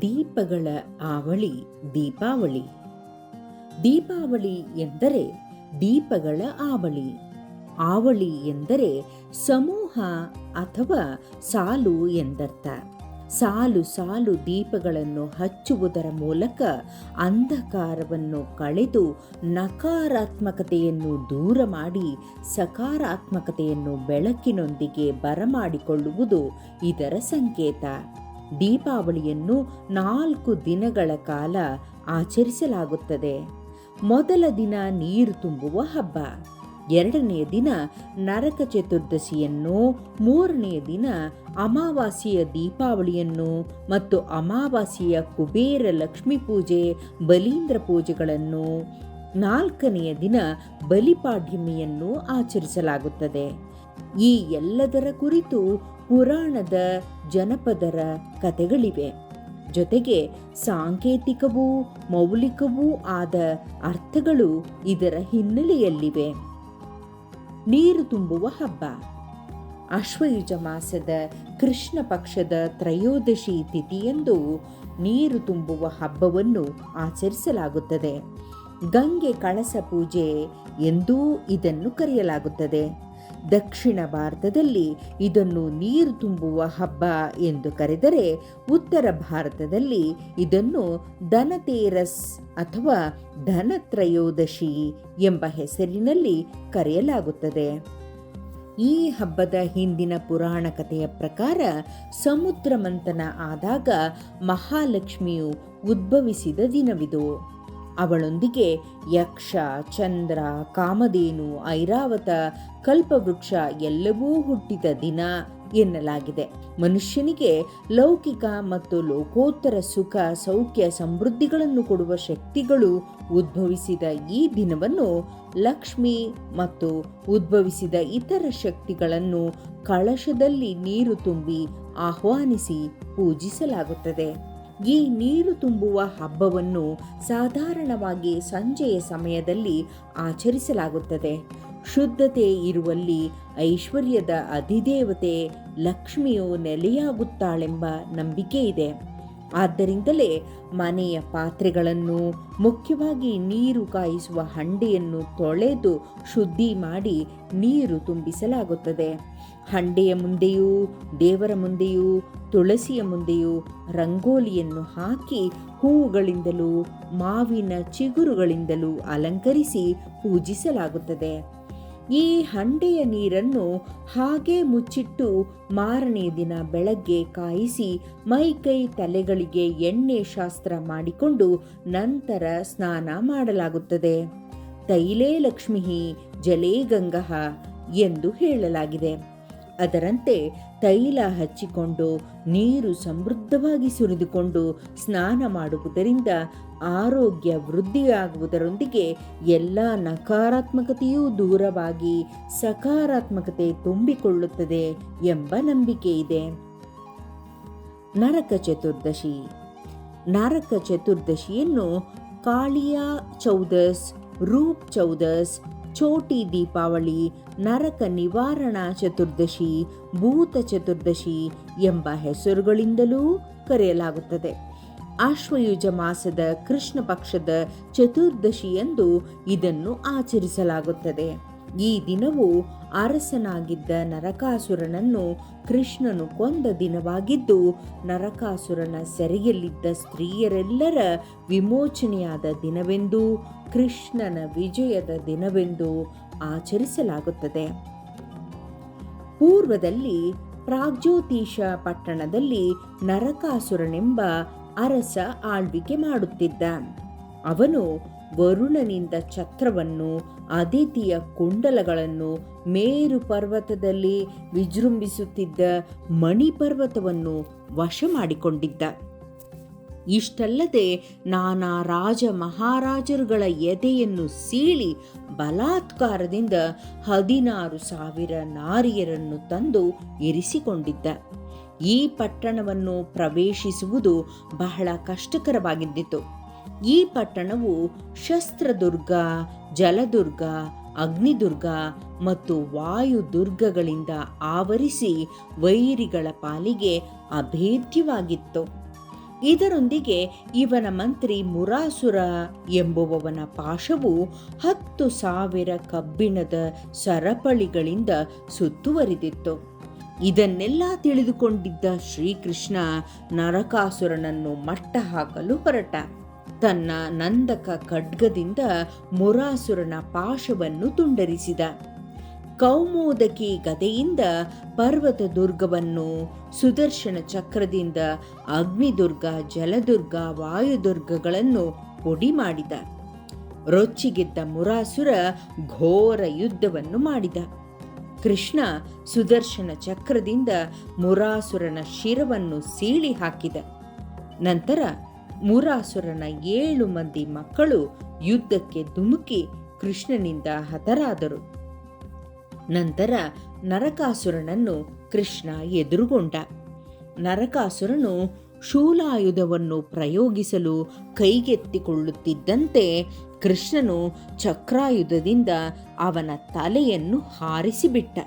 ದೀಪಗಳ ಆವಳಿ, ದೀಪಾವಳಿ. ದೀಪಾವಳಿ ಎಂದರೆ ದೀಪಗಳ ಆವಳಿ. ಆವಳಿ ಎಂದರೆ ಸಮೂಹ ಅಥವಾ ಸಾಲು ಎಂದರ್ಥ. ಸಾಲು ಸಾಲು ದೀಪಗಳನ್ನು ಹಚ್ಚುವುದರ ಮೂಲಕ ಅಂಧಕಾರವನ್ನು ಕಳೆದು ನಕಾರಾತ್ಮಕತೆಯನ್ನು ದೂರ ಮಾಡಿ ಸಕಾರಾತ್ಮಕತೆಯನ್ನು ಬೆಳಕಿನೊಂದಿಗೆ ಬರಮಾಡಿಕೊಳ್ಳುವುದು ಇದರ ಸಂಕೇತ. ದೀಪಾವಳಿಯನ್ನು ನಾಲ್ಕು ದಿನಗಳ ಕಾಲ ಆಚರಿಸಲಾಗುತ್ತದೆ. ಮೊದಲ ದಿನ ನೀರು ತುಂಬುವ ಹಬ್ಬ. ಎರಡನೆಯ ದಿನ ನರಕ ಚತುರ್ದಶಿಯನ್ನು ಮೂರನೆಯ ದಿನ ಅಮಾವಾಸ್ಯೆಯ ದೀಪಾವಳಿಯನ್ನು ಮತ್ತು ಅಮಾವಾಸ್ಯೆಯ ಕುಬೇರ ಲಕ್ಷ್ಮೀ ಪೂಜೆ, ಬಲೀಂದ್ರ ಪೂಜೆಗಳನ್ನು. ನಾಲ್ಕನೆಯ ದಿನ ಬಲಿಪಾಡ್ಯಮಿಯನ್ನು ಆಚರಿಸಲಾಗುತ್ತದೆ. ಈ ಎಲ್ಲದರ ಕುರಿತು ಪುರಾಣದ ಜನಪದರ ಕಥೆಗಳಿವೆ. ಜೊತೆಗೆ ಸಾಂಕೇತಿಕವೂ ಮೌಲಿಕವೂ ಆದ ಅರ್ಥಗಳು ಇದರ ಹಿನ್ನೆಲೆಯಲ್ಲಿವೆ. ನೀರು ತುಂಬುವ ಹಬ್ಬ. ಅಶ್ವಯುಜ ಮಾಸದ ಕೃಷ್ಣ ಪಕ್ಷದ ತ್ರಯೋದಶಿ ತಿಥಿಯಂದು ನೀರು ತುಂಬುವ ಹಬ್ಬವನ್ನು ಆಚರಿಸಲಾಗುತ್ತದೆ. ಗಂಗೆ ಕಳಸ ಪೂಜೆ ಎಂದೂ ಇದನ್ನು ಕರೆಯಲಾಗುತ್ತದೆ. ದಕ್ಷಿಣ ಭಾರತದಲ್ಲಿ ಇದನ್ನು ನೀರು ತುಂಬುವ ಹಬ್ಬ ಎಂದು ಕರೆದರೆ ಉತ್ತರ ಭಾರತದಲ್ಲಿ ಇದನ್ನು ಧನತೇರಸ್ ಅಥವಾ ಧನತ್ರಯೋದಶಿ ಎಂಬ ಹೆಸರಿನಲ್ಲಿ ಕರೆಯಲಾಗುತ್ತದೆ. ಈ ಹಬ್ಬದ ಹಿಂದಿನ ಪುರಾಣ ಕಥೆಯ ಪ್ರಕಾರ ಸಮುದ್ರ ಮಂಥನ ಆದಾಗ ಮಹಾಲಕ್ಷ್ಮಿಯು ಉದ್ಭವಿಸಿದ ದಿನವಿದು. ಅವಳೊಂದಿಗೆ ಯಕ್ಷ, ಚಂದ್ರ, ಕಾಮಧೇನು, ಐರಾವತ, ಕಲ್ಪವೃಕ್ಷ ಎಲ್ಲವೂ ಹುಟ್ಟಿದ ದಿನ ಎನ್ನಲಾಗಿದೆ. ಮನುಷ್ಯನಿಗೆ ಲೌಕಿಕ ಮತ್ತು ಲೋಕೋತ್ತರ ಸುಖ, ಸೌಖ್ಯ, ಸಮೃದ್ಧಿಗಳನ್ನು ಕೊಡುವ ಶಕ್ತಿಗಳು ಉದ್ಭವಿಸಿದ ಈ ದಿನವನ್ನು ಲಕ್ಷ್ಮಿ ಮತ್ತು ಉದ್ಭವಿಸಿದ ಇತರ ಶಕ್ತಿಗಳನ್ನು ಕಳಶದಲ್ಲಿ ನೀರು ತುಂಬಿ ಆಹ್ವಾನಿಸಿ ಪೂಜಿಸಲಾಗುತ್ತದೆ. ಈ ನೀರು ತುಂಬುವ ಹಬ್ಬವನ್ನು ಸಾಧಾರಣವಾಗಿ ಸಂಜೆಯ ಸಮಯದಲ್ಲಿ ಆಚರಿಸಲಾಗುತ್ತದೆ. ಶುದ್ಧತೆ ಇರುವಲ್ಲಿ ಐಶ್ವರ್ಯದ ಅಧಿದೇವತೆ ಲಕ್ಷ್ಮಿಯು ನೆಲೆಯಾಗುತ್ತಾಳೆಂಬ ನಂಬಿಕೆ ಇದೆ. ಆದ್ದರಿಂದಲೇ ಮನೆಯ ಪಾತ್ರೆಗಳನ್ನು, ಮುಖ್ಯವಾಗಿ ನೀರು ಕಾಯಿಸುವ ಹಂಡೆಯನ್ನು ತೊಳೆದು ಶುದ್ಧಿ ಮಾಡಿ ನೀರು ತುಂಬಿಸಲಾಗುತ್ತದೆ. ಹಂಡೆಯ ಮುಂದೆಯೂ, ದೇವರ ಮುಂದೆಯೂ, ತುಳಸಿಯ ಮುಂದೆಯೂ ರಂಗೋಲಿಯನ್ನು ಹಾಕಿ ಹೂವುಗಳಿಂದಲೂ ಮಾವಿನ ಚಿಗುರುಗಳಿಂದಲೂ ಅಲಂಕರಿಸಿ ಪೂಜಿಸಲಾಗುತ್ತದೆ. ಈ ಹಂಡೆಯ ನೀರನ್ನು ಹಾಗೆ ಮುಚ್ಚಿಟ್ಟು ಮಾರನೇ ದಿನ ಬೆಳಗ್ಗೆ ಕಾಯಿಸಿ ಮೈಕೈ ತಲೆಗಳಿಗೆ ಎಣ್ಣೆ ಶಾಸ್ತ್ರ ಮಾಡಿಕೊಂಡು ನಂತರ ಸ್ನಾನ ಮಾಡಲಾಗುತ್ತದೆ. ತೈಲೇ ಲಕ್ಷ್ಮಿ, ಜಲೇ ಗಂಗಃ ಎಂದು ಹೇಳಲಾಗಿದೆ. ಅದರಂತೆ ತೈಲ ಹಚ್ಚಿಕೊಂಡು ನೀರು ಸಮೃದ್ಧವಾಗಿ ಸುರಿದುಕೊಂಡು ಸ್ನಾನ ಮಾಡುವುದರಿಂದ ಆರೋಗ್ಯ ವೃದ್ಧಿಯಾಗುವುದರೊಂದಿಗೆ ಎಲ್ಲ ನಕಾರಾತ್ಮಕತೆಯೂ ದೂರವಾಗಿ ಸಕಾರಾತ್ಮಕತೆ ತುಂಬಿಕೊಳ್ಳುತ್ತದೆ ಎಂಬ ನಂಬಿಕೆ ಇದೆ. ನರಕ ಚತುರ್ದಶಿ. ನರಕ ಚತುರ್ದಶಿಯನ್ನು ಕಾಳಿಯ ಚೌದಸ್ ರೂಪ್ ಚೌದಸ್ ಚೋಟಿ ದೀಪಾವಳಿ, ನರಕ ನಿವಾರಣಾ ಚತುರ್ದಶಿ, ಭೂತ ಚತುರ್ದಶಿ ಎಂಬ ಹೆಸರುಗಳಿಂದಲೂ ಕರೆಯಲಾಗುತ್ತದೆ. ಆಶ್ವಯುಜ ಮಾಸದ ಕೃಷ್ಣ ಪಕ್ಷದ ಚತುರ್ದಶಿಯಂದು ಇದನ್ನು ಆಚರಿಸಲಾಗುತ್ತದೆ. ಈ ದಿನವು ಅರಸನಾಗಿದ್ದ ನರಕಾಸುರನನ್ನು ಕೃಷ್ಣನು ಕೊಂದ ದಿನವಾಗಿದ್ದು, ನರಕಾಸುರನ ಸೆರೆಯಲ್ಲಿದ್ದ ಸ್ತ್ರೀಯರೆಲ್ಲರ ವಿಮೋಚನೆಯಾದ ದಿನವೆಂದು, ಕೃಷ್ಣನ ವಿಜಯದ ದಿನವೆಂದು ಆಚರಿಸಲಾಗುತ್ತದೆ. ಪೂರ್ವದಲ್ಲಿ ಪ್ರಾಗ್ಜ್ಯೋತಿಷ ಪಟ್ಟಣದಲ್ಲಿ ನರಕಾಸುರನೆಂಬ ಅರಸ ಆಳ್ವಿಕೆ ಮಾಡುತ್ತಿದ್ದ. ಅವನು ವರುಣನಿಂದ ಛತ್ರವನ್ನು ಅದಿತಿಯ ಕುಂಡಲಗಳನ್ನು ಮೇರು ಪರ್ವತದಲ್ಲಿ ವಿಜೃಂಭಿಸುತ್ತಿದ್ದ ಮಣಿಪರ್ವತವನ್ನು ವಶ ಮಾಡಿಕೊಂಡಿದ್ದ. ಇಷ್ಟಲ್ಲದೆ ನಾನಾ ರಾಜ ಮಹಾರಾಜರುಗಳ ಎದೆಯನ್ನು ಸೀಳಿ ಬಲಾತ್ಕಾರದಿಂದ ಹದಿನಾರು ಸಾವಿರ ನಾರಿಯರನ್ನು ತಂದು ಇರಿಸಿಕೊಂಡಿದ್ದ. ಈ ಪಟ್ಟಣವನ್ನು ಪ್ರವೇಶಿಸುವುದು ಬಹಳ ಕಷ್ಟಕರವಾಗಿದ್ದಿತು. ಈ ಪಟ್ಟಣವು ಶಸ್ತ್ರದುರ್ಗ, ಜಲದುರ್ಗ, ಅಗ್ನಿದುರ್ಗ ಮತ್ತು ವಾಯುದುರ್ಗಗಳಿಂದ ಆವರಿಸಿ ವೈರಿಗಳ ಪಾಲಿಗೆ ಅಭೇದ್ಯವಾಗಿತ್ತು. ಇದರೊಂದಿಗೆ ಇವನ ಮಂತ್ರಿ ಮುರಾಸುರ ಎಂಬುವವನ ಪಾಶವು ಹತ್ತು ಸಾವಿರ ಕಬ್ಬಿಣದ ಸರಪಳಿಗಳಿಂದ ಸುತ್ತುವರಿದಿತ್ತು. ಇದನ್ನೆಲ್ಲ ತಿಳಿದುಕೊಂಡಿದ್ದ ಶ್ರೀಕೃಷ್ಣ ನರಕಾಸುರನನ್ನು ಮಟ್ಟ ಹಾಕಲು ಹೊರಟ. ತನ್ನ ನಂದಕ ಖಡ್ಗದಿಂದ ಮುರಾಸುರನ ಪಾಶವನ್ನು ತುಂಡರಿಸಿದ. ಕೌಮೋದಕಿ ಗದೆಯಿಂದ ಪರ್ವತ ದುರ್ಗವನ್ನು ಸುದರ್ಶನ ಚಕ್ರದಿಂದ ಅಗ್ನಿದುರ್ಗ, ಜಲದುರ್ಗ, ವಾಯುದುರ್ಗಗಳನ್ನು ಪುಡಿ ಮಾಡಿದ. ರೊಚ್ಚಿಗೆದ್ದ ಮುರಾಸುರ ಘೋರ ಯುದ್ಧವನ್ನು ಮಾಡಿದ. ಕೃಷ್ಣ ಸುದರ್ಶನ ಚಕ್ರದಿಂದ ಮುರಾಸುರನ ಶಿರವನ್ನು ಸೀಳಿ ಹಾಕಿದ ನಂತರ ಮುರಾಸುರನ ಏಳು ಮಂದಿ ಮಕ್ಕಳು ಯುದ್ಧಕ್ಕೆ ಧುಮುಕಿ ಕೃಷ್ಣನಿಂದ ಹತರಾದರು. ನಂತರ ನರಕಾಸುರನನ್ನು ಕೃಷ್ಣ ಎದುರುಗೊಂಡ. ನರಕಾಸುರನು ಶೂಲಾಯುಧವನ್ನು ಪ್ರಯೋಗಿಸಲು ಕೈಗೆತ್ತಿಕೊಳ್ಳುತ್ತಿದ್ದಂತೆ ಕೃಷ್ಣನು ಚಕ್ರಾಯುಧದಿಂದ ಅವನ ತಲೆಯನ್ನು ಹಾರಿಸಿಬಿಟ್ಟ.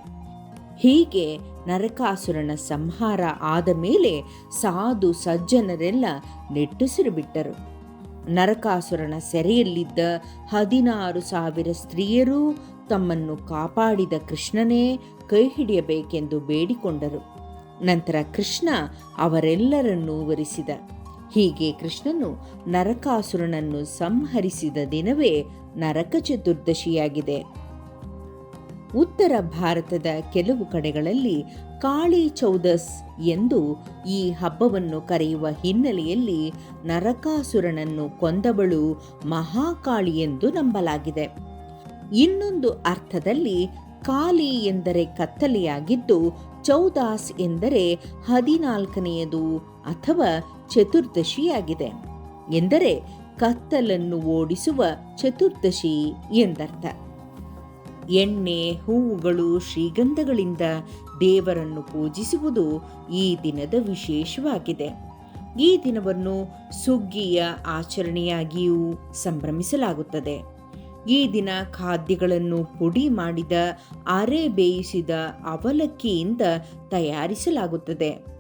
ಹೀಗೆ ನರಕಾಸುರನ ಸಂಹಾರ ಆದ ಮೇಲೆ ಸಾಧು ಸಜ್ಜನರೆಲ್ಲ ನೆಟ್ಟುಸಿರು ಬಿಟ್ಟರು. ನರಕಾಸುರನ ಸೆರೆಯಲ್ಲಿದ್ದ ಹದಿನಾರು ಸಾವಿರ ಸ್ತ್ರೀಯರೂ ತಮ್ಮನ್ನು ಕಾಪಾಡಿದ ಕೃಷ್ಣನೇ ಕೈ ಹಿಡಿಯಬೇಕೆಂದು ಬೇಡಿಕೊಂಡರು. ನಂತರ ಕೃಷ್ಣ ಅವರೆಲ್ಲರನ್ನೂ ವರಿಸಿದ. ಹೀಗೆ ಕೃಷ್ಣನು ನರಕಾಸುರನನ್ನು ಸಂಹರಿಸಿದ ದಿನವೇ ನರಕ ಚತುರ್ದಶಿಯಾಗಿದೆ. ಉತ್ತರ ಭಾರತದ ಕೆಲವು ಕಡೆಗಳಲ್ಲಿ ಕಾಳಿ ಚೌದಸ್ ಎಂದು ಈ ಹಬ್ಬವನ್ನು ಕರೆಯುವ ಹಿನ್ನೆಲೆಯಲ್ಲಿ ನರಕಾಸುರನನ್ನು ಕೊಂದವಳು ಮಹಾಕಾಳಿ ಎಂದು ನಂಬಲಾಗಿದೆ. ಇನ್ನೊಂದು ಅರ್ಥದಲ್ಲಿ ಕಾಲಿ ಎಂದರೆ ಕತ್ತಲೆಯಾಗಿದ್ದು ಚೌದಾಸ್ ಎಂದರೆ ಹದಿನಾಲ್ಕನೆಯದು ಅಥವಾ ಚತುರ್ದಶಿಯಾಗಿದೆ. ಎಂದರೆ ಕತ್ತಲನ್ನು ಓಡಿಸುವ ಚತುರ್ದಶಿ ಎಂದರ್ಥ. ಎಣ್ಣೆ, ಹೂವುಗಳು, ಶ್ರೀಗಂಧಗಳಿಂದ ದೇವರನ್ನು ಪೂಜಿಸುವುದು ಈ ದಿನದ ವಿಶೇಷವಾಗಿದೆ. ಈ ದಿನವನ್ನು ಸುಗ್ಗಿಯ ಆಚರಣೆಯಾಗಿಯೂ ಸಂಭ್ರಮಿಸಲಾಗುತ್ತದೆ. ಈ ದಿನ ಖಾದ್ಯಗಳನ್ನು ಪುಡಿ ಮಾಡಿದ, ಅರೆ ಬೇಯಿಸಿದ ಅವಲಕ್ಕಿಯಿಂದ ತಯಾರಿಸಲಾಗುತ್ತದೆ.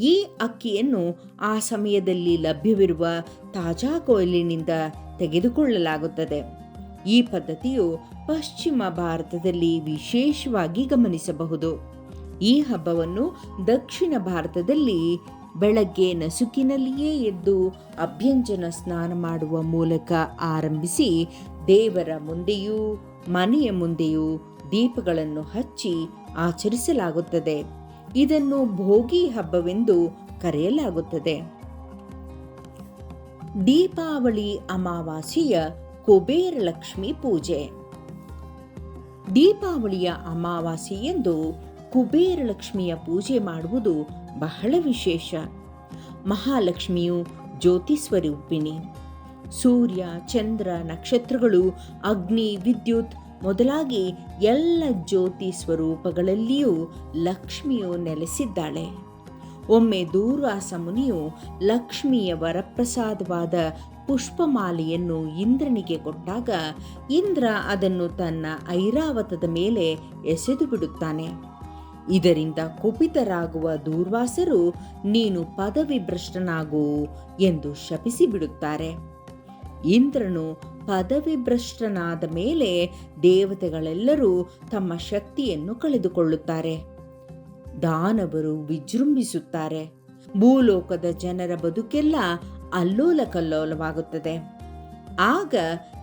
ಈ ಅಕ್ಕಿಯನ್ನು ಆ ಸಮಯದಲ್ಲಿ ಲಭ್ಯವಿರುವ ತಾಜಾ ಕೊಯ್ಲಿನಿಂದ ತೆಗೆದುಕೊಳ್ಳಲಾಗುತ್ತದೆ. ಈ ಪದ್ಧತಿಯು ಪಶ್ಚಿಮ ಭಾರತದಲ್ಲಿ ವಿಶೇಷವಾಗಿ ಗಮನಿಸಬಹುದು. ಈ ಹಬ್ಬವನ್ನು ದಕ್ಷಿಣ ಭಾರತದಲ್ಲಿ ಬೆಳಗ್ಗೆ ನಸುಕಿನಲ್ಲಿಯೇ ಎದ್ದು ಅಭ್ಯಂಜನ ಸ್ನಾನ ಮಾಡುವ ಮೂಲಕ ಆರಂಭಿಸಿ ದೇವರ ಮುಂದೆಯೂ, ಮನೆಯ ಮುಂದೆಯೂ ದೀಪಗಳನ್ನು ಹಚ್ಚಿ ಆಚರಿಸಲಾಗುತ್ತದೆ. ಇದನ್ನು ಭೋಗಿ ಹಬ್ಬವೆಂದು ಕರೆಯಲಾಗುತ್ತದೆ. ದೀಪಾವಳಿ ಅಮಾವಾಸ್ಯೆಯ ಕುಬೇರ ಲಕ್ಷ್ಮಿ ಪೂಜೆ. ದೀಪಾವಳಿಯ ಅಮಾವಾಸ್ಯೆಯೆಂದು ಕುಬೇರ ಲಕ್ಷ್ಮಿಯ ಪೂಜೆ ಮಾಡುವುದು ಬಹಳ ವಿಶೇಷ. ಮಹಾಲಕ್ಷ್ಮಿಯು ಜ್ಯೋತಿ ಸ್ವರೂಪಿಣಿ. ಸೂರ್ಯ, ಚಂದ್ರ, ನಕ್ಷತ್ರಗಳು, ಅಗ್ನಿ, ವಿದ್ಯುತ್ ಮೊದಲಾಗಿ ಎಲ್ಲ ಜ್ಯೋತಿ ಸ್ವರೂಪಗಳಲ್ಲಿಯೂ ಲಕ್ಷ್ಮಿಯು ನೆಲೆಸಿದ್ದಾಳೆ. ಒಮ್ಮೆ ದೂರ್ವಾಸ ಮುನಿಯು ಲಕ್ಷ್ಮಿಯ ವರಪ್ರಸಾದವಾದ ಪುಷ್ಪಮಾಲೆಯನ್ನು ಇಂದ್ರನಿಗೆ ಕೊಟ್ಟಾಗ ಇಂದ್ರ ಅದನ್ನು ತನ್ನ ಐರಾವತದ ಮೇಲೆ ಎಸೆದು ಬಿಡುತ್ತಾನೆ. ಇದರಿಂದ ಕುಪಿತರಾಗುವ ದೂರ್ವಾಸರು, ನೀನು ಪದವಿ ಭ್ರಷ್ಟನಾಗು ಎಂದು ಶಪಿಸಿ ಬಿಡುತ್ತಾರೆ. ಇಂದ್ರನು ಪದವಿ ಭ್ರಷ್ಟನಾದ ಮೇಲೆ ದೇವತೆಗಳೆಲ್ಲರೂ ತಮ್ಮ ಶಕ್ತಿಯನ್ನು ಕಳೆದುಕೊಳ್ಳುತ್ತಾರೆ. ದಾನವರು ವಿಜೃಂಭಿಸುತ್ತಾರೆ. ಭೂಲೋಕದ ಜನರ ಬದುಕೆಲ್ಲ ಅಲ್ಲೋಲ ಕಲ್ಲೋಲವಾಗುತ್ತದೆ ಆಗ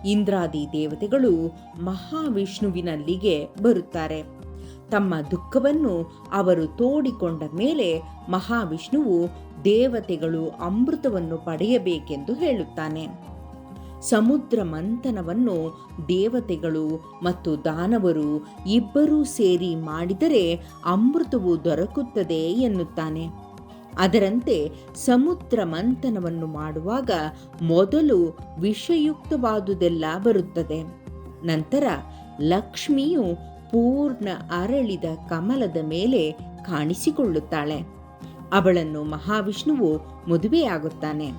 ಇಂದ್ರಾದಿ ದೇವತೆಗಳು ಮಹಾವಿಷ್ಣುವಿನಲ್ಲಿಗೆ ಬರುತ್ತಾರೆ. ತಮ್ಮ ದುಃಖವನ್ನು ಅವರು ತೋಡಿಕೊಂಡ ಮೇಲೆ ಮಹಾವಿಷ್ಣುವು ದೇವತೆಗಳು ಅಮೃತವನ್ನು ಪಡೆಯಬೇಕೆಂದು ಹೇಳುತ್ತಾನೆ. ಸಮುದ್ರ ಮಂಥನವನ್ನು ದೇವತೆಗಳು ಮತ್ತು ದಾನವರು ಇಬ್ಬರೂ ಸೇರಿ ಮಾಡಿದರೆ ಅಮೃತವು ದೊರಕುತ್ತದೆ ಎನ್ನುತ್ತಾನೆ. ಅದರಂತೆ ಸಮುದ್ರ ಮಂಥನವನ್ನು ಮಾಡುವಾಗ ಮೊದಲು ವಿಷಯುಕ್ತವಾದುದೆಲ್ಲ ಬರುತ್ತದೆ. ನಂತರ ಲಕ್ಷ್ಮಿಯು ಪೂರ್ಣ ಅರಳಿದ ಕಮಲದ ಮೇಲೆ ಕಾಣಿಸಿಕೊಳ್ಳುತ್ತಾಳೆ. ಅವಳನ್ನು ಮಹಾವಿಷ್ಣುವು ಮದುವೆಯಾಗುತ್ತಾನೆ.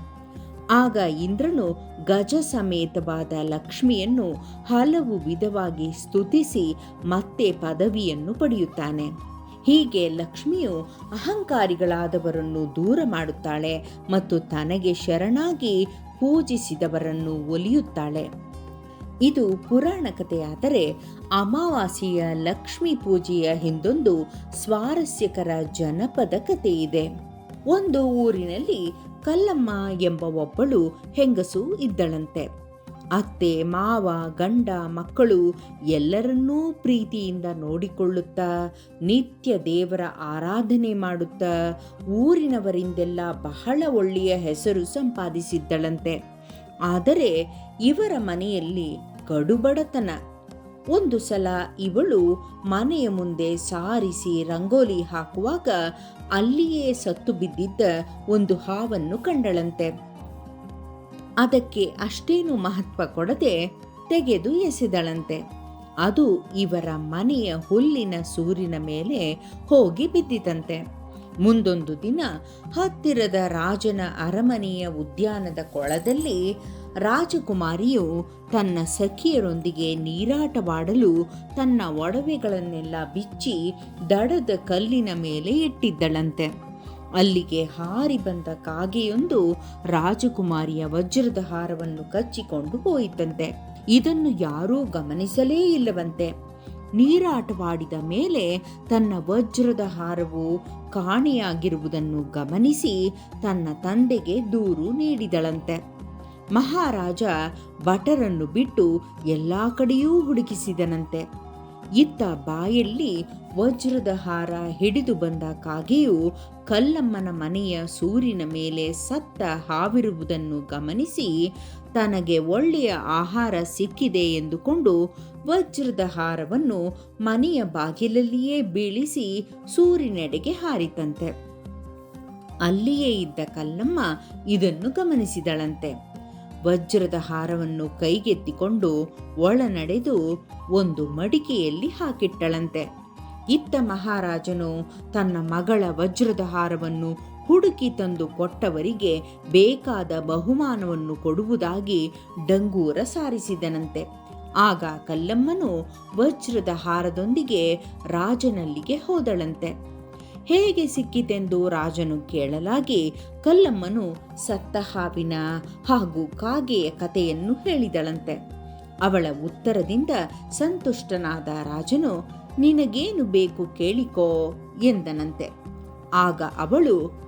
ಆಗ ಇಂದ್ರನು ಗಜ ಸಮೇತವಾದ ಲಕ್ಷ್ಮಿಯನ್ನು ಹಲವು ವಿಧವಾಗಿ ಸ್ತುತಿಸಿ ಮತ್ತೆ ಪದವಿಯನ್ನು ಪಡೆಯುತ್ತಾನೆ. ಹೀಗೆ ಲಕ್ಷ್ಮಿಯು ಅಹಂಕಾರಿಗಳಾದವರನ್ನು ದೂರ ಮಾಡುತ್ತಾಳೆ ಮತ್ತು ತನಗೆ ಶರಣಾಗಿ ಪೂಜಿಸಿದವರನ್ನು ಒಲಿಯುತ್ತಾಳೆ. ಇದು ಪುರಾಣ ಕಥೆಯಾದರೆ ಅಮಾವಾಸ್ಯೆಯ ಲಕ್ಷ್ಮಿ ಪೂಜೆಯ ಹಿಂದೊಂದು ಸ್ವಾರಸ್ಯಕರ ಜನಪದ ಕಥೆ ಇದೆ. ಒಂದು ಊರಿನಲ್ಲಿ ಕಲ್ಲಮ್ಮ ಎಂಬ ಒಬ್ಬಳು ಹೆಂಗಸು ಇದ್ದಳಂತೆ. ಅತ್ತೆ, ಮಾವ, ಗಂಡ, ಮಕ್ಕಳು ಎಲ್ಲರನ್ನೂ ಪ್ರೀತಿಯಿಂದ ನೋಡಿಕೊಳ್ಳುತ್ತಾ, ನಿತ್ಯ ದೇವರ ಆರಾಧನೆ ಮಾಡುತ್ತಾ ಊರಿನವರಿಂದೆಲ್ಲ ಬಹಳ ಒಳ್ಳೆಯ ಹೆಸರು ಸಂಪಾದಿಸಿದ್ದಳಂತೆ. ಆದರೆ ಇವರ ಮನೆಯಲ್ಲಿ ಕಡುಬಡತನ. ಒಂದು ಸಲ ಇವಳು ಮನೆಯ ಮುಂದೆ ಸಾರಿಸಿ ರಂಗೋಲಿ ಹಾಕುವಾಗ ಅಲ್ಲಿಯೇ ಸತ್ತು ಬಿದ್ದಿದ್ದ ಒಂದು ಹಾವನ್ನು ಕಂಡಳಂತೆ. ಅದಕ್ಕೆ ಅಷ್ಟೇನು ಮಹತ್ವ ಕೊಡದೆ ತೆಗೆದು ಎಸೆದಳಂತೆ. ಅದು ಇವರ ಮನೆಯ ಹುಲ್ಲಿನ ಸೂರಿನ ಮೇಲೆ ಹೋಗಿ ಬಿದ್ದಿತಂತೆ. ಮುಂದೊಂದು ದಿನ ಹತ್ತಿರದ ರಾಜನ ಅರಮನೆಯ ಉದ್ಯಾನದ ಕೊಳದಲ್ಲಿ ರಾಜಕುಮಾರಿಯು ತನ್ನ ಸಖಿಯರೊಂದಿಗೆ ನೀರಾಟವಾಡಲು ತನ್ನ ಒಡವೆಗಳನ್ನೆಲ್ಲ ಬಿಚ್ಚಿ ದಡದ ಕಲ್ಲಿನ ಮೇಲೆ ಇಟ್ಟಿದ್ದಳಂತೆ. ಅಲ್ಲಿಗೆ ಹಾರಿ ಬಂದ ಕಾಗೆಯೊಂದು ರಾಜಕುಮಾರಿಯ ವಜ್ರದ ಹಾರವನ್ನು ಕಚ್ಚಿಕೊಂಡು ಹೋಯಿತಂತೆ. ಇದನ್ನು ಯಾರೂ ಗಮನಿಸಲೇ ಇಲ್ಲವಂತೆ. ನೀರಾಟವಾಡಿದ ಮೇಲೆ ತನ್ನ ವಜ್ರದ ಹಾರವು ಕಾಣೆಯಾಗಿರುವುದನ್ನು ಗಮನಿಸಿ ತನ್ನ ತಂದೆಗೆ ದೂರು ನೀಡಿದಳಂತೆ. ಮಹಾರಾಜ ಭಟರನ್ನು ಬಿಟ್ಟು ಎಲ್ಲ ಕಡೆಯೂ ಹುಡುಕಿಸಿದನಂತೆ ಇತ್ತ ಬಾಯಲ್ಲಿ ವಜ್ರದ ಹಾರ ಹಿಡಿದು ಬಂದ ಕಾಗೆಯು ಕಲ್ಲಮ್ಮನ ಮನೆಯ ಸೂರಿನ ಮೇಲೆ ಸತ್ತ ಹಾವಿರುವುದನ್ನು ಗಮನಿಸಿ ತನಗೆ ಒಳ್ಳೆಯ ಆಹಾರ ಸಿಕ್ಕಿದೆ ಎಂದುಕೊಂಡು ವಜ್ರದ ಹಾರವನ್ನು ಮನೆಯ ಬಾಗಿಲಲ್ಲಿಯೇ ಬೀಳಿಸಿ ಸೂರಿನೆಡೆಗೆ ಹಾರಿತಂತೆ. ಅಲ್ಲಿಯೇ ಇದ್ದ ಕಲ್ಲಮ್ಮ ಇದನ್ನು ಗಮನಿಸಿದಳಂತೆ. ವಜ್ರದ ಹಾರವನ್ನು ಕೈಗೆತ್ತಿಕೊಂಡು ಒಳ ನಡೆದು ಒಂದು ಮಡಿಕೆಯಲ್ಲಿ ಹಾಕಿಟ್ಟಳಂತೆ. ಇತ್ತ ಮಹಾರಾಜನು ತನ್ನ ಮಗಳ ವಜ್ರದ ಹಾರವನ್ನು ಹುಡುಕಿ ತಂದು ಕೊಟ್ಟವರಿಗೆ ಬೇಕಾದ ಬಹುಮಾನವನ್ನು ಕೊಡುವುದಾಗಿ ಡಂಗೂರ ಸಾರಿಸಿದನಂತೆ. ಆಗ ಕಲ್ಲಮ್ಮನು ವಜ್ರದ ಹಾರದೊಂದಿಗೆ ರಾಜನಲ್ಲಿಗೆ ಹೋದಳಂತೆ. ಹೇಗೆ ಸಿಕ್ಕಿತೆಂದು ರಾಜನು ಕೇಳಲಾಗಿ ಕಲ್ಲಮ್ಮನು ಸತ್ತ ಹಾವಿನ ಹಾಗೂ ಕಾಗೆಯ ಕಥೆಯನ್ನು ಹೇಳಿದಳಂತೆ. ಅವಳ ಉತ್ತರದಿಂದ ಸಂತುಷ್ಟನಾದ ರಾಜನು ನಿನಗೇನು ಬೇಕು ಕೇಳಿಕೋ ಎಂದನಂತೆ. ಆಗ ಅವಳು,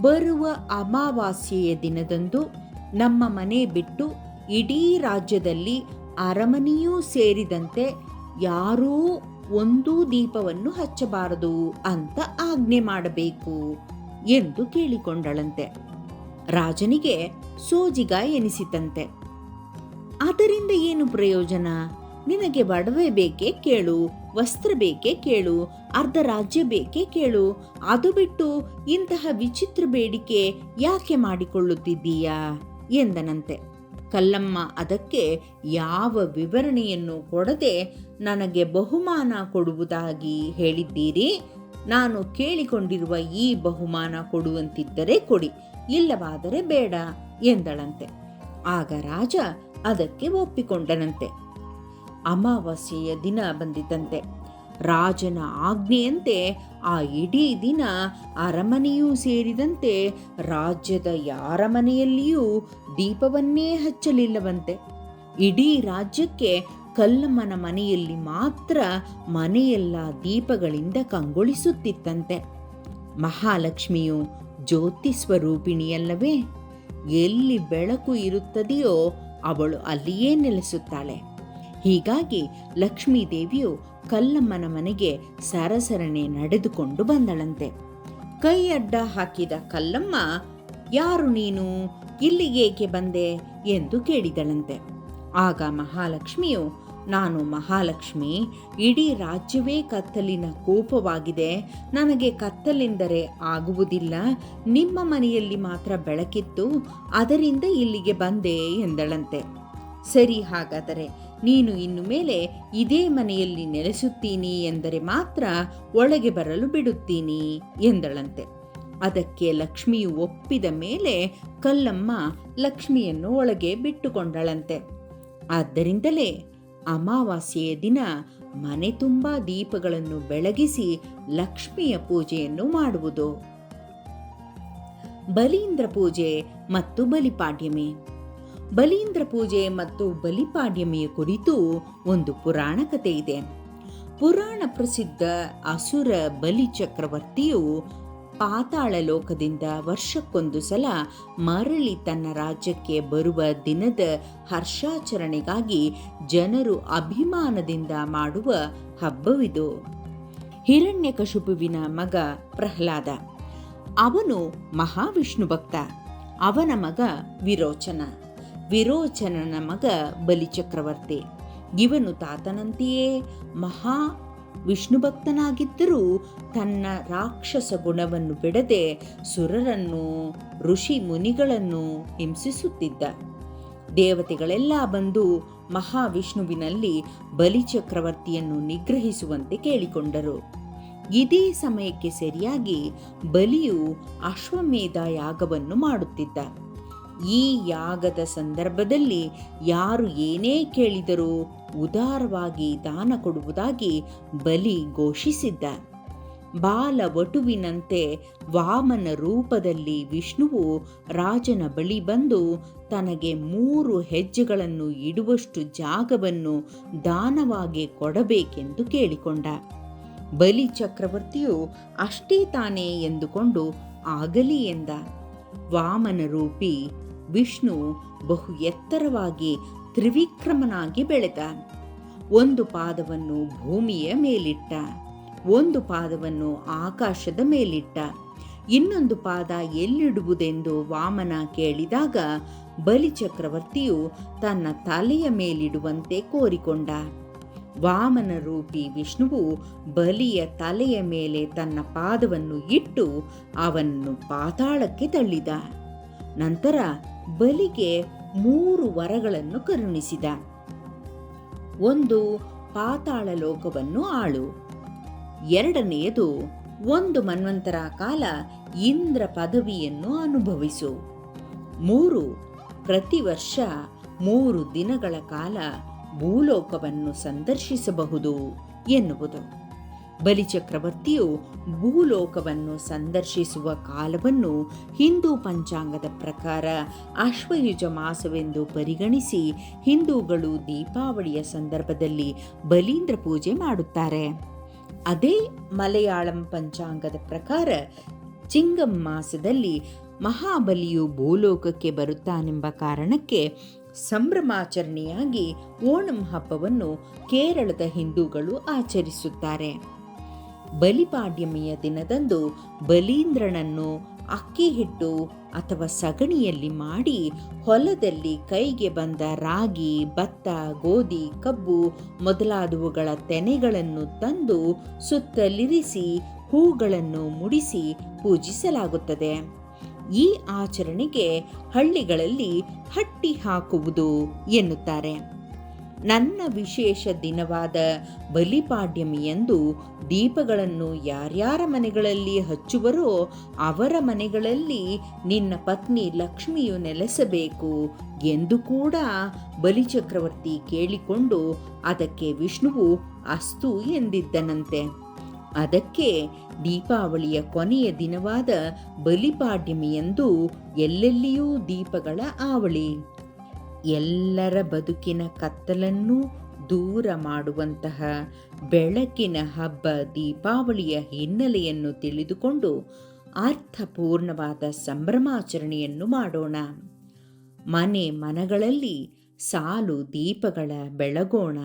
ಬರುವ ಅಮಾವಾಸ್ಯೆಯ ದಿನದಂದು ನಮ್ಮ ಮನೆ ಬಿಟ್ಟು ಇಡೀ ರಾಜ್ಯದಲ್ಲಿ ಅರಮನೆಯೂ ಸೇರಿದಂತೆ ಯಾರೂ ಒಂದೂ ದೀಪವನ್ನು ಹಚ್ಚಬಾರದು ಅಂತ ಆಜ್ಞೆ ಮಾಡಬೇಕು ಎಂದು ಕೇಳಿಕೊಂಡಳಂತೆ. ರಾಜನಿಗೆ ಸೋಜಿಗ ಎನಿಸಿತಂತೆ. ಅದರಿಂದ ಏನು ಪ್ರಯೋಜನ? ನಿನಗೆ ಒಡವೆ ಬೇಕೇ ಕೇಳು, ವಸ್ತ್ರ ಬೇಕೇ ಕೇಳು, ಅರ್ಧ ರಾಜ್ಯ ಬೇಕೇ ಕೇಳು. ಅದು ಬಿಟ್ಟು ಇಂತಹ ವಿಚಿತ್ರ ಬೇಡಿಕೆ ಯಾಕೆ ಮಾಡಿಕೊಳ್ಳುತ್ತಿದ್ದೀಯಾ? ಎಂದನಂತೆ. ಕಲ್ಲಮ್ಮ ಅದಕ್ಕೆ ಯಾವ ವಿವರಣೆಯನ್ನು ಕೊಡದೆ ನನಗೆ ಬಹುಮಾನ ಕೊಡುವುದಾಗಿ ಹೇಳಿದ್ದೀರಿ? ನಾನು ಕೇಳಿಕೊಂಡಿರುವ ಈ ಬಹುಮಾನ ಕೊಡುವಂತಿದ್ದರೆ ಕೊಡಿ, ಇಲ್ಲವಾದರೆ ಬೇಡ, ಎಂದಳಂತೆ. ಆಗ ರಾಜ ಅದಕ್ಕೆ ಒಪ್ಪಿಕೊಂಡನಂತೆ. ಅಮಾವಾಸ್ಯೆಯ ದಿನ ಬಂದಿದ್ದಂತೆ. ರಾಜನ ಆಜ್ಞೆಯಂತೆ ಆ ಇಡೀ ದಿನ ಅರಮನೆಯೂ ಸೇರಿದಂತೆ ರಾಜ್ಯದ ಯಾರ ಮನೆಯಲ್ಲಿಯೂ ದೀಪವನ್ನೇ ಹಚ್ಚಲಿಲ್ಲವಂತೆ. ಇಡೀ ರಾಜ್ಯಕ್ಕೆ ಕಲ್ಲಮ್ಮನ ಮನೆಯಲ್ಲಿ ಮಾತ್ರ ಮನೆಯೆಲ್ಲ ದೀಪಗಳಿಂದ ಕಂಗೊಳಿಸುತ್ತಿತ್ತಂತೆ. ಮಹಾಲಕ್ಷ್ಮಿಯು ಜ್ಯೋತಿ ಸ್ವರೂಪಿಣಿಯಲ್ಲವೇ? ಎಲ್ಲಿ ಬೆಳಕು ಇರುತ್ತದೆಯೋ ಅವಳು ಅಲ್ಲಿಯೇ ನೆಲೆಸುತ್ತಾಳೆ. ಹೀಗಾಗಿ ಲಕ್ಷ್ಮೀದೇವಿಯು ಕಲ್ಲಮ್ಮನ ಮನೆಗೆ ಸರಸರಣೆ ನಡೆದುಕೊಂಡು ಬಂದಳಂತೆ. ಕೈ ಅಡ್ಡ ಹಾಕಿದ ಕಲ್ಲಮ್ಮ, ಯಾರು ನೀನು? ಇಲ್ಲಿಗೇಕೆ ಬಂದೆ? ಎಂದು ಕೇಳಿದಳಂತೆ. ಆಗ ಮಹಾಲಕ್ಷ್ಮಿಯು, ನಾನು ಮಹಾಲಕ್ಷ್ಮಿ, ಇಡೀ ರಾಜ್ಯವೇ ಕತ್ತಲಿನ ಕೋಪವಾಗಿದೆ. ನನಗೆ ಕತ್ತಲೆಂದರೆ ಆಗುವುದಿಲ್ಲ. ನಿಮ್ಮ ಮನೆಯಲ್ಲಿ ಮಾತ್ರ ಬೆಳಕಿತ್ತು. ಅದರಿಂದ ಇಲ್ಲಿಗೆ ಬಂದೆ, ಎಂದಳಂತೆ. ಸರಿ ಹಾಗಾದರೆ ನೀನು ಇನ್ನು ಮೇಲೆ ಇದೇ ಮನೆಯಲ್ಲಿ ನೆಲೆಸುತ್ತೀನಿ ಎಂದರೆ ಮಾತ್ರ ಒಳಗೆ ಬರಲು ಬಿಡುತ್ತೀನಿ ಎಂದಳಂತೆ. ಅದಕ್ಕೆ ಲಕ್ಷ್ಮಿಯು ಒಪ್ಪಿದ ಮೇಲೆ ಕಲ್ಲಮ್ಮ ಲಕ್ಷ್ಮಿಯನ್ನು ಒಳಗೆ ಬಿಟ್ಟುಕೊಂಡಳಂತೆ. ಆದ್ದರಿಂದಲೇ ಅಮಾವಾಸ್ಯೆಯ ದಿನ ಮನೆ ತುಂಬ ದೀಪಗಳನ್ನು ಬೆಳಗಿಸಿ ಲಕ್ಷ್ಮಿಯ ಪೂಜೆಯನ್ನು ಮಾಡುವುದು. ಬಲೀಂದ್ರ ಪೂಜೆ ಮತ್ತು ಬಲಿಪಾಡ್ಯಮಿ. ಬಲೀಂದ್ರ ಪೂಜೆ ಮತ್ತು ಬಲಿಪಾಡ್ಯಮಿಯ ಕುರಿತು ಒಂದು ಪುರಾಣ ಕಥೆ ಇದೆ. ಪುರಾಣ ಪ್ರಸಿದ್ಧ ಅಸುರ ಬಲಿ ಚಕ್ರವರ್ತಿಯು ಪಾತಾಳ ಲೋಕದಿಂದ ವರ್ಷಕ್ಕೊಂದು ಸಲ ಮರಳಿ ತನ್ನ ರಾಜ್ಯಕ್ಕೆ ಬರುವ ದಿನದ ಹರ್ಷಾಚರಣೆಗಾಗಿ ಜನರು ಅಭಿಮಾನದಿಂದ ಮಾಡುವ ಹಬ್ಬವಿದು. ಹಿರಣ್ಯಕಶುಪುವಿನ ಮಗ ಪ್ರಹ್ಲಾದ. ಅವನು ಮಹಾವಿಷ್ಣು ಭಕ್ತ. ಅವನ ಮಗ ವಿರೋಚನ. ವಿರೋಚನನ ಮಗ ಬಲಿಚಕ್ರವರ್ತಿ. ಇವನು ತಾತನಂತೆಯೇ ಮಹಾ ವಿಷ್ಣು ಭಕ್ತನಾಗಿದ್ದರೂ ತನ್ನ ರಾಕ್ಷಸ ಗುಣವನ್ನು ಬಿಡದೆ ಸುರರನ್ನು, ಋಷಿ ಮುನಿಗಳನ್ನು ಹಿಂಸಿಸುತ್ತಿದ್ದ. ದೇವತೆಗಳೆಲ್ಲ ಬಂದು ಮಹಾವಿಷ್ಣುವಿನಲ್ಲಿ ಬಲಿಚಕ್ರವರ್ತಿಯನ್ನು ನಿಗ್ರಹಿಸುವಂತೆ ಕೇಳಿಕೊಂಡರು. ಇದೇ ಸಮಯಕ್ಕೆ ಸರಿಯಾಗಿ ಬಲಿಯು ಅಶ್ವಮೇಧ ಯಾಗವನ್ನು ಮಾಡುತ್ತಿದ್ದ. ಈ ಯಾಗದ ಸಂದರ್ಭದಲ್ಲಿ ಯಾರು ಏನೇ ಕೇಳಿದರೂ ಉದಾರವಾಗಿ ದಾನ ಕೊಡುವುದಾಗಿ ಬಲಿ ಘೋಷಿಸಿದ್ದ ಬಾಲವಟುವಿನಂತೆ ವಾಮನ ರೂಪದಲ್ಲಿ ವಿಷ್ಣುವು ರಾಜನ ಬಳಿ ಬಂದು ತನಗೆ ಮೂರು ಹೆಜ್ಜೆಗಳನ್ನು ಇಡುವಷ್ಟು ಜಾಗವನ್ನು ದಾನವಾಗಿ ಕೊಡಬೇಕೆಂದು ಕೇಳಿಕೊಂಡ. ಬಲಿ ಚಕ್ರವರ್ತಿಯು ಅಷ್ಟೇ ತಾನೇ ಎಂದುಕೊಂಡು ಆಗಲಿ ಎಂದ. ವಾಮನ ರೂಪಿ ವಿಷ್ಣು ಬಹು ಎತ್ತರವಾಗಿ ತ್ರಿವಿಕ್ರಮನಾಗಿ ಬೆಳೆದ. ಒಂದು ಪಾದವನ್ನು ಭೂಮಿಯ ಮೇಲಿಟ್ಟ, ಒಂದು ಪಾದವನ್ನು ಆಕಾಶದ ಮೇಲಿಟ್ಟ, ಇನ್ನೊಂದು ಪಾದ ಎಲ್ಲಿಡುವುದೆಂದು ವಾಮನ ಕೇಳಿದಾಗ ಬಲಿಚಕ್ರವರ್ತಿಯು ತನ್ನ ತಲೆಯ ಮೇಲಿಡುವಂತೆ ಕೋರಿಕೊಂಡ. ವಾಮನ ರೂಪಿ ವಿಷ್ಣುವು ಬಲಿಯ ತಲೆಯ ಮೇಲೆ ತನ್ನ ಪಾದವನ್ನು ಇಟ್ಟು ಅವನ್ನು ಪಾತಾಳಕ್ಕೆ ತಳ್ಳಿದ. ನಂತರ ಬಲಿಗೆ ಮೂರು ವರಗಳನ್ನು ಕರುಣಿಸಿದ. ಒಂದು ಪಾತಾಳ ಲೋಕವನ್ನು ಆಳು. ಎರಡನೆಯದು ಒಂದು ಮನ್ವಂತರ ಕಾಲ ಇಂದ್ರ ಪದವಿಯನ್ನು ಅನುಭವಿಸು. ಮೂರು, ಪ್ರತಿ ವರ್ಷ ಮೂರು ದಿನಗಳ ಕಾಲ ಭೂಲೋಕವನ್ನು ಸಂದರ್ಶಿಸಬಹುದು ಎನ್ನುವುದು. ಬಲಿಚಕ್ರವರ್ತಿಯು ಭೂಲೋಕವನ್ನು ಸಂದರ್ಶಿಸುವ ಕಾಲವನ್ನು ಹಿಂದೂ ಪಂಚಾಂಗದ ಪ್ರಕಾರ ಅಶ್ವಯುಜ ಮಾಸವೆಂದು ಪರಿಗಣಿಸಿ ಹಿಂದೂಗಳು ದೀಪಾವಳಿಯ ಸಂದರ್ಭದಲ್ಲಿ ಬಲೀಂದ್ರ ಪೂಜೆ ಮಾಡುತ್ತಾರೆ. ಅದೇ ಮಲಯಾಳಂ ಪಂಚಾಂಗದ ಪ್ರಕಾರ ಚಿಂಗಂ ಮಾಸದಲ್ಲಿ ಮಹಾಬಲಿಯು ಭೂಲೋಕಕ್ಕೆ ಬರುತ್ತಾನೆಂಬ ಕಾರಣಕ್ಕೆ ಸಂಭ್ರಮಾಚರಣೆಯಾಗಿ ಓಣಂ ಹಬ್ಬವನ್ನು ಕೇರಳದ ಹಿಂದೂಗಳು ಆಚರಿಸುತ್ತಾರೆ. ಬಲಿಪಾಡ್ಯಮಿಯ ದಿನದಂದು ಬಲೀಂದ್ರನನ್ನು ಅಕ್ಕಿ ಹಿಟ್ಟು ಅಥವಾ ಸಗಣಿಯಲ್ಲಿ ಮಾಡಿ ಹೊಲದಲ್ಲಿ ಕೈಗೆ ಬಂದ ರಾಗಿ, ಭತ್ತ, ಗೋಧಿ, ಕಬ್ಬು ಮೊದಲಾದವುಗಳ ತೆನೆಗಳನ್ನು ತಂದು ಸುತ್ತಲಿರಿಸಿ ಹೂಗಳನ್ನು ಮುಡಿಸಿ ಪೂಜಿಸಲಾಗುತ್ತದೆ. ಈ ಆಚರಣೆಗೆ ಹಳ್ಳಿಗಳಲ್ಲಿ ಹಟ್ಟಿ ಹಾಕುವುದು ಎನ್ನುತ್ತಾರೆ. ನನ್ನ ವಿಶೇಷ ದಿನವಾದ ಬಲಿಪಾಡ್ಯಮಿಯಂದು ದೀಪಗಳನ್ನು ಯಾರ್ಯಾರ ಮನೆಗಳಲ್ಲಿ ಹಚ್ಚುವರೋ ಅವರ ಮನೆಗಳಲ್ಲಿ ನಿನ್ನ ಪತ್ನಿ ಲಕ್ಷ್ಮಿಯು ನೆಲೆಸಬೇಕು ಎಂದು ಕೂಡ ಬಲಿಚಕ್ರವರ್ತಿ ಕೇಳಿಕೊಂಡು ಅದಕ್ಕೆ ವಿಷ್ಣುವು ಅಸ್ತು ಎಂದಿದ್ದನಂತೆ. ಅದಕ್ಕೆ ದೀಪಾವಳಿಯ ಕೊನೆಯ ದಿನವಾದ ಬಲಿಪಾಡ್ಯಮಿಯಂದು ಎಲ್ಲೆಲ್ಲಿಯೂ ದೀಪಗಳ ಆವಳಿ. ಎಲ್ಲರ ಬದುಕಿನ ಕತ್ತಲನ್ನು ದೂರ ಮಾಡುವಂತಹ ಬೆಳಕಿನ ಹಬ್ಬ ದೀಪಾವಳಿಯ ಹಿನ್ನೆಲೆಯನ್ನು ತಿಳಿದುಕೊಂಡು ಅರ್ಥಪೂರ್ಣವಾದ ಸಂಭ್ರಮಾಚರಣೆಯನ್ನು ಮಾಡೋಣ. ಮನೆ ಮನಗಳಲ್ಲಿ ಸಾಲು ದೀಪಗಳ ಬೆಳಗೋಣ.